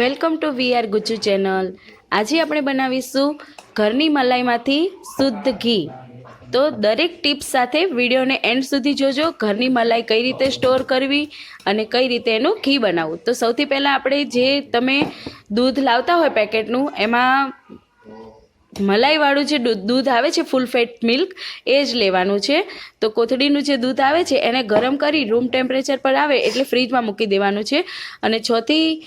Welcome to we are Gujju channel. આજે આપણે બનાવીશું ઘરની મલાઈમાંથી શુદ્ધ ઘી. તો દરેક ટિપ્સ સાથે વિડીયોને એન્ડ સુધી જોજો, ઘરની મલાઈ કઈ રીતે સ્ટોર કરવી અને કઈ રીતે એનું ઘી બનાવવું. તો સૌથી પહેલાં આપણે જે તમે દૂધ લાવતા હોય પેકેટનું, એમાં મલાઈવાળું જે દૂધ આવે છે, ફૂલ ફેટ મિલ્ક, એ જ લેવાનું છે. તો કોથળીનું જે દૂધ આવે છે, એને ગરમ કરી રૂમ ટેમ્પરેચર પર આવે એટલે ફ્રીજમાં મૂકી દેવાનું છે. અને છથી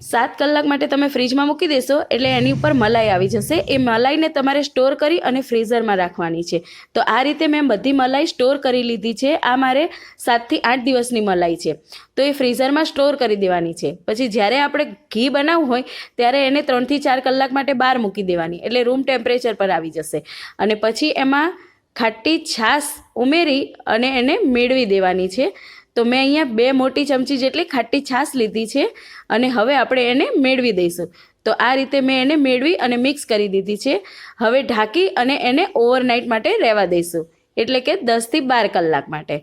સાત કલાક માટે તમે ફ્રીજમાં મૂકી દેશો એટલે એની ઉપર મલાઈ આવી જશે. એ મલાઈને તમારે સ્ટોર કરી અને ફ્રીઝરમાં રાખવાની છે. તો આ રીતે મેં બધી મલાઈ સ્ટોર કરી લીધી છે. આ મારે સાતથી આઠ દિવસની મલાઈ છે. તો એ ફ્રીઝરમાં સ્ટોર કરી દેવાની છે. પછી જ્યારે આપણે ઘી બનાવવું હોય, ત્યારે એને ત્રણથી ચાર કલાક માટે બહાર મૂકી દેવાની. એટલે રૂમ ટેમ્પરેચર પર આવી જશે. અને પછી એમાં ખાટી છાશ ઉમેરી અને એને મેળવી દેવાની છે. તો મેં અહીંયા બે મોટી ચમચી જેટલી ખાટી છાશ લીધી છે અને હવે આપણે એને મેળવી દઈશું. તો આ રીતે મેં એને મેળવી અને મિક્સ કરી દીધી છે. હવે ઢાંકી અને એને ઓવરનાઇટ માટે રહેવા દઈશું. એટલે કે દસથી બાર કલાક માટે.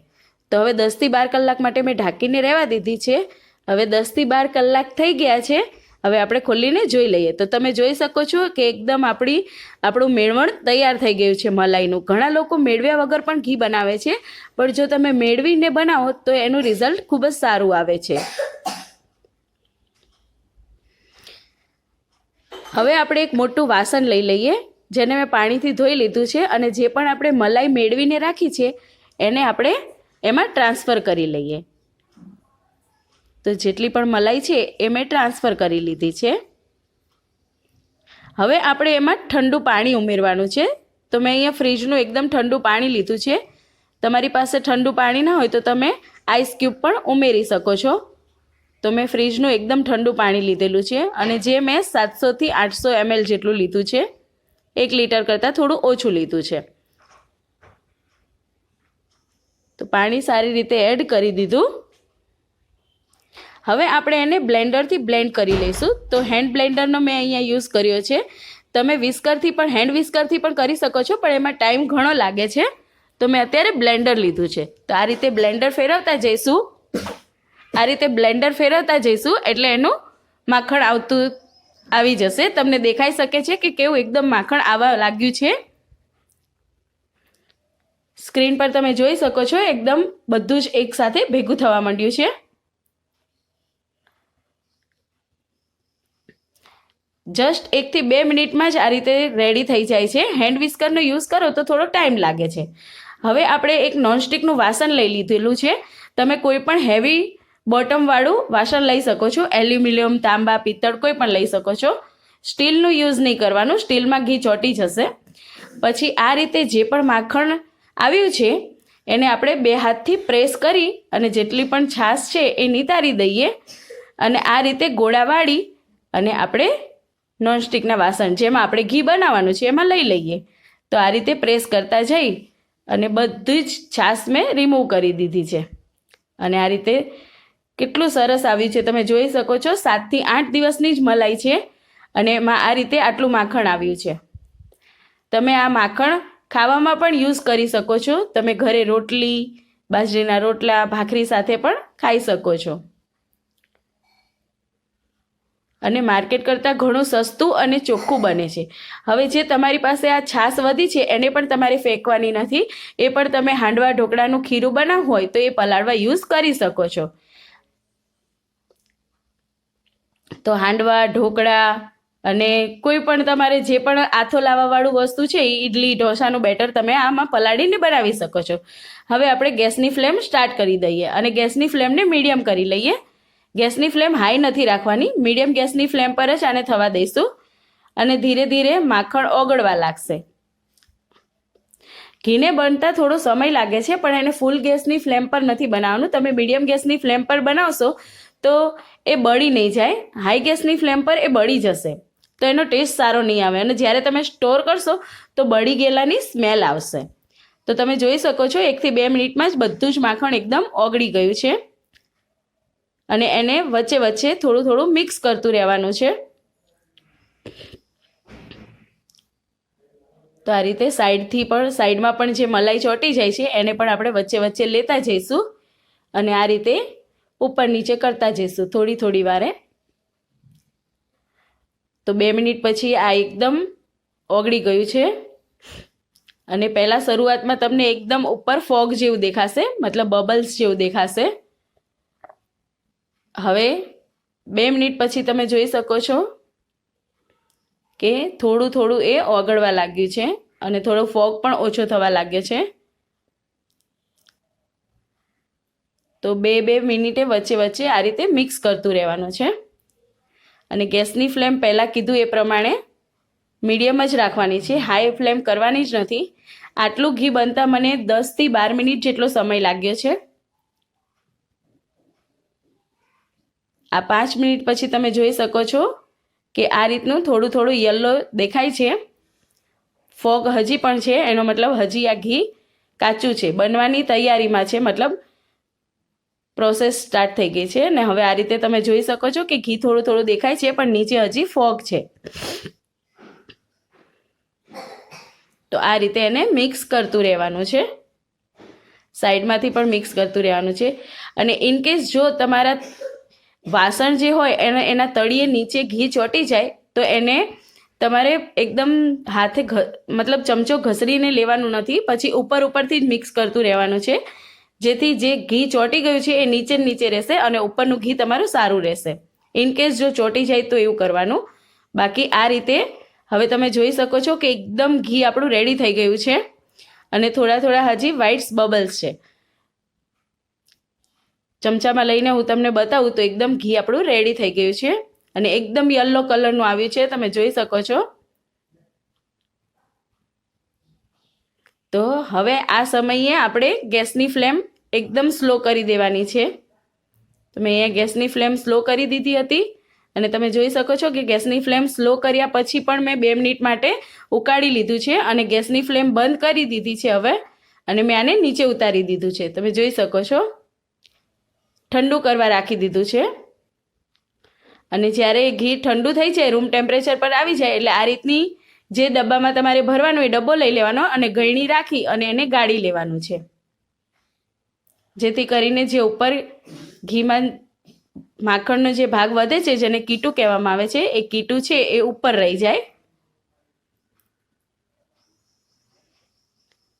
તો હવે દસથી બાર કલાક માટે મેં ઢાંકીને રહેવા દીધી છે. હવે દસથી બાર કલાક થઈ ગયા છે. હવે આપણે ખોલીને જોઈ લઈએ. તો તમે જોઈ શકો છો કે એકદમ આપણી, આપણું મેળવણ તૈયાર થઈ ગયું છે મલાઈનું. ઘણા લોકો મેળવ્યા વગર પણ ઘી બનાવે છે, પણ જો તમે મેળવીને બનાવો તો એનું રિઝલ્ટ ખૂબ જ સારું આવે છે. હવે આપણે એક મોટું વાસણ લઈ લઈએ, જેને મેં પાણીથી ધોઈ લીધું છે અને જે પણ આપણે મલાઈ મેળવીને રાખી છે, એને આપણે એમાં ટ્રાન્સફર કરી લઈએ. તો જેટલી પણ મલાઈ છે એ મેં ટ્રાન્સફર કરી લીધી છે. હવે આપણે એમાં ઠંડુ પાણી ઉમેરવાનું છે. તો મેં અહીંયા ફ્રીજનું એકદમ ઠંડુ પાણી લીધું છે. તમારી પાસે ઠંડુ પાણી ના હોય તો તમે આઈસ ક્યુબ પણ ઉમેરી શકો છો. તો મેં ફ્રીજનું એકદમ ઠંડુ પાણી લીધેલું છે અને જે મેં સાતસોથી આઠસો એમએલ જેટલું લીધું છે, એક લીટર કરતાં થોડું ઓછું લીધું છે. તો પાણી સારી રીતે એડ કરી દીધું. હવે આપણે એને બ્લેન્ડરથી બ્લેન્ડ કરી લઈશું. તો હેન્ડ બ્લેન્ડરનો મેં અહીંયા યુઝ કર્યો છે. તમે વિસ્કરથી પણ, હેન્ડ વિસ્કરથી પણ કરી શકો છો, પણ એમાં ટાઈમ ઘણો લાગે છે. તો મેં અત્યારે બ્લેન્ડર લીધું છે. તો આ રીતે બ્લેન્ડર ફેરવતા જઈશું. આ રીતે બ્લેન્ડર ફેરવતા જઈશું, એટલે એનું માખણ આવતું, આવી જશે. તમને દેખાઈ શકે છે કે કેવું એકદમ માખણ આવવા લાગ્યું છે. સ્ક્રીન પર તમે જોઈ શકો છો, એકદમ બધું જ એકસાથે ભેગું થવા માંડ્યું છે. જસ્ટ એકથી બે મિનિટમાં જ આ રીતે રેડી થઈ જાય છે. હેન્ડ વિસ્કરનો યુઝ કરો તો થોડો ટાઈમ લાગે છે. હવે આપણે એક નોનસ્ટિકનું વાસણ લઈ લીધેલું છે. તમે કોઈ પણ હેવી બોટમવાળું વાસણ લઈ શકો છો. એલ્યુમિનિયમ તાંબા, પિત્તળ કોઈ પણ લઈ શકો છો. સ્ટીલનું યુઝ નહીં કરવાનું. સ્ટીલમાં ઘી ચોટી જશે. પછી આ રીતે જે પણ માખણ આવ્યું છે, એને આપણે બે હાથથી પ્રેસ કરી અને જેટલી પણ છાશ છે એ નિતારી દઈએ અને આ રીતે ગોળા વાળી અને આપણે નોનસ્ટિકના વાસણ, જેમાં આપણે ઘી બનાવવાનું છે, એમાં લઈ લઈએ. તો આ રીતે પ્રેસ કરતા જઈ અને બધી જ છાશ મેં રિમૂવ કરી દીધી છે. અને આ રીતે કેટલું સરસ આવ્યું છે, તમે જોઈ શકો છો, સાતથી આઠ દિવસની જ મલાઈ છે અને એમાં આ રીતે આટલું માખણ આવ્યું છે. તમે આ માખણ ખાવામાં પણ યુઝ કરી શકો છો. તમે ઘરે રોટલી, બાજરીના રોટલા, ભાખરી સાથે પણ ખાઈ શકો છો. અને માર્કેટ કરતાં ઘણું સસ્તું અને ચોખ્ખું બને છે. હવે જે તમારી પાસે આ છાશ વધી છે, એને પણ તમારે ફેંકવાની નથી. એ પણ તમે હાંડવા ઢોકળાનું ખીરું બનાવવું હોય તો એ પલાળવા યુઝ કરી શકો છો. તો હાંડવા, ઢોકળા અને કોઈ પણ તમારે જે પણ આથો લાવવાવાળું વસ્તુ છે એ ઇડલી ઢોસાનું બેટર તમે આમાં પલાળીને બનાવી શકો છો. હવે આપણે ગેસની ફ્લેમ સ્ટાર્ટ કરી દઈએ અને ગેસની ફ્લેમને મીડિયમ કરી લઈએ. ગેસની ફ્લેમ હાઈ નથી રાખવાની. મીડિયમ ગેસની ફ્લેમ પર જ આને થવા દઈશું. અને ધીરે ધીરે માખણ ઓગળવા લાગશે. ઘીને બનતા થોડો સમય લાગે છે, પણ એને ફૂલ ગેસની ફ્લેમ પર નથી બનાવવાનું. તમે મીડિયમ ગેસની ફ્લેમ પર બનાવશો, તો એ બળી નહીં જાય. હાઈ ગેસની ફ્લેમ પર એ બળી જશે. તો એનો ટેસ્ટ સારો નહીં આવે. અને જ્યારે તમે સ્ટોર કરશો, તો બળી ગયેલાની સ્મેલ આવશે. તો તમે જોઈ શકો છો એકથી બે મિનિટમાં જ બધું જ માખણ એકદમ ઓગળી ગયું છે. અને એને વચ્ચે વચ્ચે થોડું થોડું મિક્સ કરતું રહેવાનું છે. તો આ રીતે સાઈડથી પણ, સાઈડમાં પણ જે મલાઈ ચોટી જાય છે, એને પણ આપણે વચ્ચે વચ્ચે લેતા જઈશું. અને આ રીતે ઉપર નીચે કરતા જઈશું થોડી થોડી વારે. તો બે મિનિટ પછી આ એકદમ ઓગળી ગયું છે. અને પહેલાં શરૂઆતમાં તમને એકદમ ઉપર ફોગ જેવું દેખાશે, મતલબ બબલ્સ જેવું દેખાશે. હવે બે મિનિટ પછી તમે જોઈ શકો છો કે થોડું થોડું એ ઓગળવા લાગ્યું છે અને થોડો ફોગ પણ ઓછો થવા લાગ્યો છે. તો બે બે મિનિટે વચ્ચે વચ્ચે આ રીતે મિક્સ કરતું રહેવાનું છે. અને ગેસની ફ્લેમ પહેલાં કીધું એ પ્રમાણે મીડિયમ જ રાખવાની છે. હાઈ ફ્લેમ કરવાની જ નથી. આટલું ઘી બનતા મને દસથી બાર મિનિટ જેટલો સમય લાગ્યો છે. આ પાંચ મિનિટ પછી તમે જોઈ શકો છો કે આ રીતનું થોડું થોડું યલો દેખાય છે. ફોગ હજી પણ છે, એનો મતલબ હજી આ ઘી કાચું છે. બનવાની તૈયારીમાં છે, મતલબ પ્રોસેસ સ્ટાર્ટ થઈ ગઈ છે અને હવે આ રીતે તમે જોઈ શકો છો કે ઘી થોડું થોડું દેખાય છે, પણ નીચે હજી ફોગ છે. તો આ રીતે એને મિક્સ કરતું રહેવાનું છે. સાઈડમાંથી પણ મિક્સ કરતું રહેવાનું છે. અને ઇન કેસ જો તમારા વાસણ જે હોય, એને એના તળિયે નીચે ઘી ચોંટી જાય, તો એને તમારે એકદમ હાથે ઘ, મતલબ ચમચો ઘસરીને લેવાનું નથી, પછી ઉપર ઉપરથી જ મિક્સ કરતું રહેવાનું છે. જેથી જે ઘી ચોંટી ગયું છે, એ નીચે નીચે રહેશે અને ઉપરનું ઘી તમારું સારું રહેશે. ઇન કેસ જો ચોંટી જાય તો એવું કરવાનું. બાકી આ રીતે હવે તમે જોઈ શકો છો કે એકદમ ઘી આપણું રેડી થઈ ગયું છે. અને થોડા થોડા હજી વ્હાઇટ્સ બબલ્સ છે. ચમચામાં લઈને હું તમને બતાવું તો એકદમ ઘી આપણું રેડી થઈ ગયું છે. અને એકદમ યલો કલરનું આવ્યું છે. તમે જોઈ શકો છો. તો હવે આ સમયે આપણે ગેસની ફ્લેમ એકદમ સ્લો કરી દેવાની છે. તો મેં અહીંયા ગેસની ફ્લેમ સ્લો કરી દીધી હતી. અને તમે જોઈ શકો છો કે ગેસની ફ્લેમ સ્લો કર્યા પછી પણ મેં બે મિનિટ માટે ઉકાળી લીધું છે. અને ગેસની ફ્લેમ બંધ કરી દીધી છે હવે. અને મેં આને નીચે ઉતારી દીધું છે. તમે જોઈ શકો છો. ઠંડુ કરવા રાખી દીધું છે. અને જ્યારે ઘી ઠંડુ થઈ જાય રૂમ ટેમ્પરેચર પર આવી જાય, એટલે આ રીતની જે ડબ્બામાં તમારે ભરવાનો એ ડબ્બો લઈ લેવાનો અને ગળણી રાખી અને એને ગાળી લેવાનું છે. જેથી કરીને જે ઉપર ઘીમાં માખણનો જે ભાગ વધે છે, જેને કીટું કહેવામાં આવે છે, એ કીટું છે, એ ઉપર રહી જાય.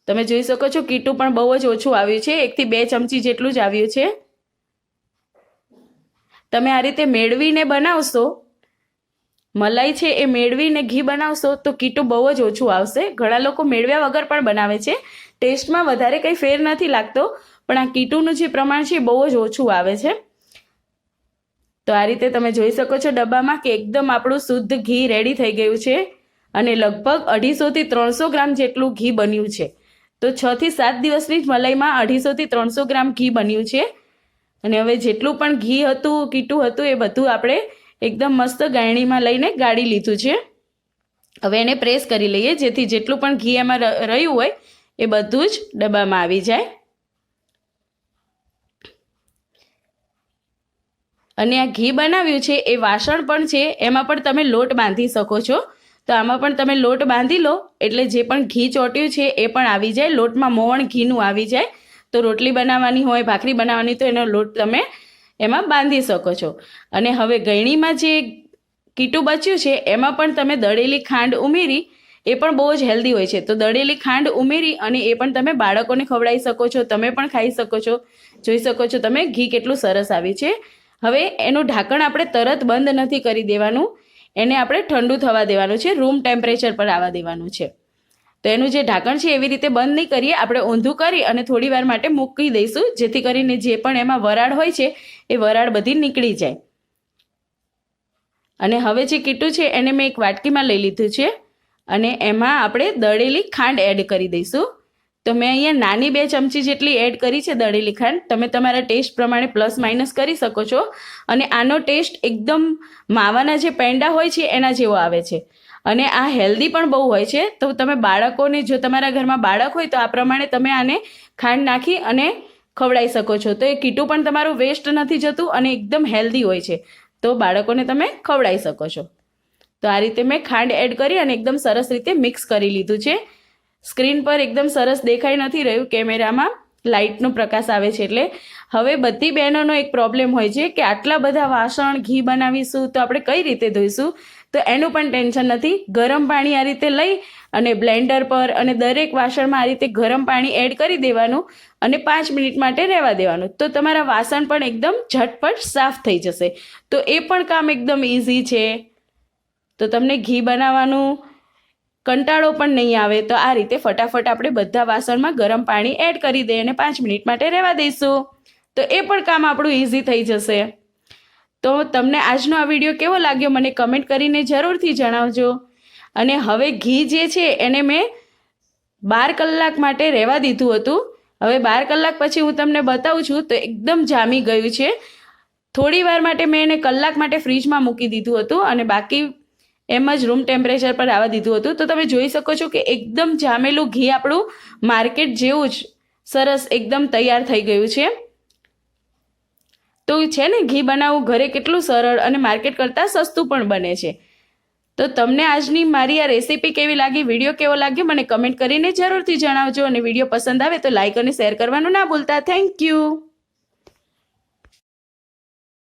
તમે જોઈ શકો છો, કીટું પણ બહુ જ ઓછું આવ્યું છે, એકથી બે ચમચી જેટલું જ આવ્યું છે. તમે આ રીતે મેળવીને બનાવશો, મલાઈ છે એ મેળવીને ઘી બનાવશો, તો કીટું બહુ જ ઓછું આવશે. ઘણા લોકો મેળવ્યા વગર પણ બનાવે છે. ટેસ્ટમાં વધારે કંઈ ફેર નથી લાગતો, પણ આ કીટુંનું જે પ્રમાણ છે એ બહુ જ ઓછું આવે છે. તો આ રીતે તમે જોઈ શકો છો ડબ્બામાં કે એકદમ આપણું શુદ્ધ ઘી રેડી થઈ ગયું છે અને લગભગ અઢીસોથી ત્રણસો ગ્રામ જેટલું ઘી બન્યું છે. તો છથી સાત દિવસની જ મલાઈમાં અઢીસોથી ત્રણસો ગ્રામ ઘી બન્યું છે. અને હવે જેટલું પણ ઘી હતું, કીટું હતું, એ બધું આપણે એકદમ મસ્ત ગાયણીમાં લઈને ગાળી લીધું છે. હવે એને પ્રેસ કરી લઈએ, જેથી જેટલું પણ ઘી એમાં રહ્યું હોય, એ બધું જ ડબ્બામાં આવી જાય. અને આ ઘી બનાવ્યું છે, એ વાસણ પણ છે, એમાં પણ તમે લોટ બાંધી શકો છો. તો આમાં પણ તમે લોટ બાંધી લો, એટલે જે પણ ઘી ચોટ્યું છે, એ પણ આવી જાય, લોટમાં મોવણ ઘીનું આવી જાય. તો રોટલી બનાવવાની હોય, ભાખરી બનાવવાની તો એનો લોટ તમે એમાં બાંધી શકો છો. અને હવે ગળણીમાં જે કીટું બચ્યું છે, એમાં પણ તમે દળેલી ખાંડ ઉમેરી, એ પણ બહુ જ હેલ્ધી હોય છે. તો દળેલી ખાંડ ઉમેરી અને એ પણ તમે બાળકોને ખવડાવી શકો છો, તમે પણ ખાઈ શકો છો, જોઈ શકો છો તમે ઘી કેટલું સરસ આવે છે. હવે એનું ઢાંકણ આપણે તરત બંધ નથી કરી દેવાનું, એને આપણે ઠંડુ થવા દેવાનું છે, રૂમ ટેમ્પરેચર પર આવવા દેવાનું છે. તો એનું જે ઢાંકણ છે એવી રીતે બંધ નહીં કરીએ. આપણે ઊંધું કરી અને થોડી વાર માટે મૂકી દઈશું. જેથી કરીને જે પણ એમાં વરાળ હોય છે, એ વરાળ બધી નીકળી જાય. અને હવે જે કીટું છે, એને મેં એક વાટકીમાં લઈ લીધું છે. અને એમાં આપણે દળેલી ખાંડ એડ કરી દઈશું. તો મેં અહીંયા નાની બે ચમચી જેટલી એડ કરી છે દળેલી ખાંડ. તમે તમારા ટેસ્ટ પ્રમાણે પ્લસ માઇનસ કરી શકો છો. અને આનો ટેસ્ટ એકદમ માવાના જે પેંડા હોય છે, એના જેવો આવે છે. અને આ હેલ્ધી પણ બહુ હોય છે. તો તમે બાળકોને, જો તમારા ઘરમાં બાળક હોય તો આ પ્રમાણે તમે આને ખાંડ નાખી અને ખવડાવી શકો છો. તો એ કીટું પણ તમારું વેસ્ટ નથી જતું અને એકદમ હેલ્ધી હોય છે. તો બાળકોને તમે ખવડાવી શકો છો. તો આ રીતે મેં ખાંડ એડ કરી અને એકદમ સરસ રીતે મિક્સ કરી લીધું છે. સ્ક્રીન પર એકદમ સરસ દેખાઈ નથી રહ્યું કેમેરામાં લાઇટનો પ્રકાશ આવે છે એટલે હવે બધી બહેનોનો એક પ્રોબ્લેમ હોય છે કે આટલા બધા વાસણ, ઘી બનાવીશું તો આપણે કઈ રીતે ધોઈશું? તો એનું પણ ટેન્શન નથી. ગરમ પાણી આ રીતે લઈ અને બ્લેન્ડર પર અને દરેક વાસણમાં આ રીતે ગરમ પાણી એડ કરી દેવાનું અને પાંચ મિનિટ માટે રહેવા દેવાનું. તો તમારા વાસણ પણ એકદમ ઝટપટ સાફ થઈ જશે. તો એ પણ કામ એકદમ ઇઝી છે. તો તમને ઘી બનાવવાનું કંટાળો પણ નહીં આવે, તો આ રીતે ફટાફટ આપણે બધા વાસણમાં ગરમ પાણી એડ કરી દઈએ અને પાંચ મિનિટ માટે રહેવા દઈશું. તો એ પણ કામ આપણું ઇઝી થઈ જશે. તો તમને આજનો આ વીડિયો કેવો લાગ્યો મને કમેન્ટ કરીને જરૂરથી જણાવજો. અને હવે ઘી જે છે એને મેં બાર કલાક માટે રહેવા દીધું હતું. હવે બાર કલાક પછી હું તમને બતાવું છું, તો એકદમ જામી ગયું છે. થોડી વાર માટે મેં એને કલાક માટે ફ્રીજમાં મૂકી દીધું હતું અને બાકી એમ જ રૂમ ટેમ્પરેચર પર આવવા દીધું હતું. તો તમે જોઈ શકો છો કે એકદમ જામેલું ઘી આપણું માર્કેટ જેવું જ સરસ એકદમ તૈયાર થઈ ગયું છે. તો છે ને ઘી બનાવવું ઘરે કેટલું સરળ અને માર્કેટ કરતાં સસ્તું પણ બને છે. તો તમને આજની મારી આ રેસીપી કેવી લાગી વીડિયો કેવો લાગ્યો, મને કમેન્ટ કરીને જરૂરથી જણાવજો અને વીડિયો પસંદ આવે તો લાઇક અને શેર કરવાનું ના ભૂલતા. Thank you